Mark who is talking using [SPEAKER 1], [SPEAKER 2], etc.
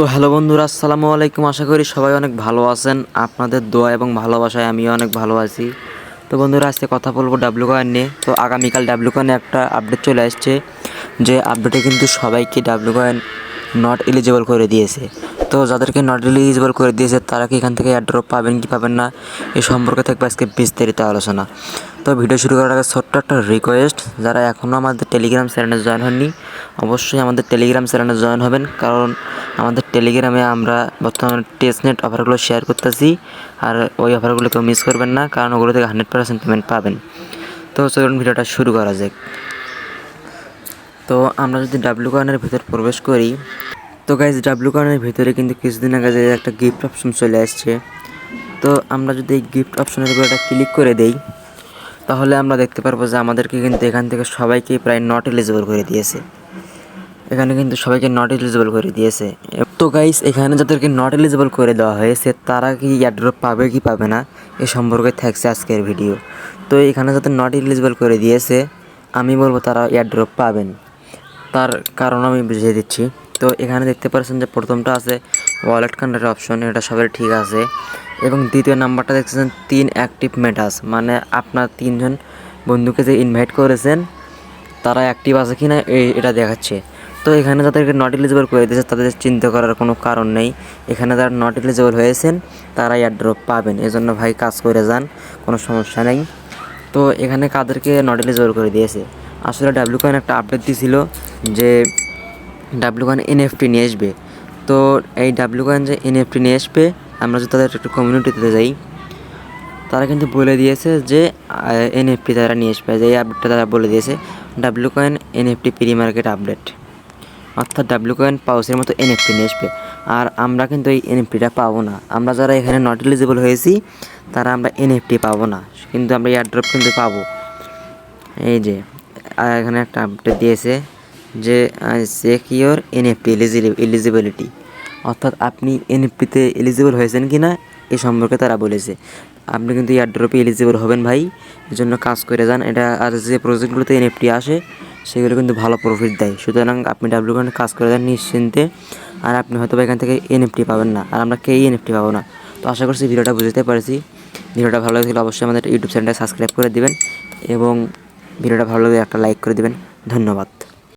[SPEAKER 1] তো হ্যালো বন্ধুরা, আসসালামু আলাইকুম। আশা করি সবাই অনেক ভালো আছেন। আপনাদের দোয়া এবং ভালোবাসায় আমিও অনেক ভালো আছি। তো বন্ধুরা, আজকে কথা বলব ডাব্লু কয়েন নিয়ে। তো আগামীকাল ডাব্লু কয়েনে একটা আপডেট চলে আসছে। যে আপডেটে কিন্তু সবাইকে ডাব্লু কয়েন নট এলিজিবল করে দিয়েছে। তো যাদেরকে নট এলিজিবল করে দিয়েছে, তারা কি এখান থেকে অ্যাড্রপ পাবেন কি পাবেন না, এ সম্পর্কে থাকবে আজকে বিস্তারিত আলোচনা। তো ভিডিও শুরু করার আগে ছোট্ট একটা রিকোয়েস্ট যারা এখনও আমাদের টেলিগ্রাম চ্যানেলে জয়েন হননি, অবশ্যই আমাদের টেলিগ্রাম চ্যানেলে জয়েন হবেন, কারণ আমাদের টেলিগ্রামে আমরা বর্তমানে টেস্ট নেট অফারগুলো শেয়ার করতেছি, আর ওই অফারগুলো কেউ মিস করবেন না, কারণ ওগুলো থেকে হান্ড্রেড পার্সেন্ট পেমেন্ট পাবেন। তো চলুন ভিডিওটা শুরু করা যাক। তো আমরা যদি ডাব্লু কয়েনের ভিতর প্রবেশ করি তো গাইজ ডাব্লু কয়েনের ভিতরে কিন্তু কিছুদিন আগে যে একটা গিফট অপশন চলে আসছে। তো আমরা যদি এই গিফট অপশনের উপর একটা ক্লিক করে দেই, তাহলে আমরা দেখতে পারব যে আমাদেরকে কিন্তু এখান থেকে সবাইকে প্রায় নট এলিজিবল করে দিয়েছে। এখানে কিন্তু সবাইকে নট এলিজিবল করে দিয়েছে। তো গাইস এখানে যাদেরকে নট এলিজিবল করে দেওয়া হয়েছে, তারা কি এয়ারড্রপ পাবে কি পাবে না, এ সম্পর্কে থাকছে আজকের ভিডিও তো এখানে যাদের নট এলিজিবল করে দিয়েছে, আমি বলব তারা এয়ারড্রপ পাবেন। তার কারণ আমি বুঝিয়ে দিচ্ছি। তো এখানে দেখতে পাচ্ছেন যে প্রথমটা আছে ওয়ালেট কানেক্টের অপশন এটা সবাই ঠিক আছে। এবং দ্বিতীয় নাম্বারটা দেখতেছেন তিন অ্যাক্টিভ মেটাস মানে আপনার তিনজন বন্ধুকে যে ইনভাইট করেছেন, তারা অ্যাক্টিভ আছে কি না এটা দেখাচ্ছে। তো এখানে যাদেরকে নট এলিজিবল করে দিয়েছে, তাদের চিন্তা করার কোনো কারণ নেই। এখানে যারা নট এলিজিবল হয়েছেন তারা এয়ারড্রপ পাবেন। এজন্য ভাই কাজ করে যান, কোনো সমস্যা নেই। তো এখানে কাদেরকে নট এলিজিবল করে দিয়েছে। আসলে ডাব্লিউ কয়েন একটা আপডেট দিয়েছিল যে ডাব্লু কয়েন এনএফটি নিয়ে আসবে। তো এই ডাব্লু কয়েন যে এনএফটি নিয়ে আসবে, আমরা যদি তাদের একটু কমিউনিটিতে যাই, তারা কিন্তু বলে দিয়েছে যে এনএফটি তারা নিয়ে আসবে। যে এই আপডেটটা তারা বলে দিয়েছে W coin NFT pre market update অর্থাৎ ডাব্লু কয়েন পাউসের মতো এনএফটি নিয়ে আসবে। আর আমরা কিন্তু এই এনএফটিটা পাবো না। আমরা যারা এখানে নট এলিজিবল হয়েছি, তারা আমরা এনএফটি পাবো না। কিন্তু আমরা এয়ারড্রপ কিন্তু পাবো। এই যে এখানে একটা আপডেট দিয়েছে। যে ইয়োর এনএফটি এলিজিবিলিটি অর্থাৎ আপনি এনএফটিতে এলিজিবল হয়েছেন কি না, এ সম্পর্কে তারা বলেছে। আপনি কিন্তু এয়ারড্রপে এলিজিবল হবেন ভাই এর জন্য কাজ করে যান। এটা আর যে প্রজেক্টগুলোতে এনএফটি আসে, সেগুলো কিন্তু ভালো প্রফিট দেয়। সুতরাং আপনি ডাব্লিউ কারণে কাজ করে যান নিশ্চিন্তে, আর আপনি হয়তো এখান থেকে এনএফটি পাবেন না, আর আমরা কেই এনএফটি পাবো না। তো আশা করছি ভিডিওটা বুঝতে পারছি। ভিডিওটা ভালো লাগলে অবশ্যই আমাদের ইউটিউব চ্যানেলটা সাবস্ক্রাইব করে দিবেন, এবং ভিডিওটা ভালো লাগলে একটা লাইক করে দিবেন। ধন্যবাদ।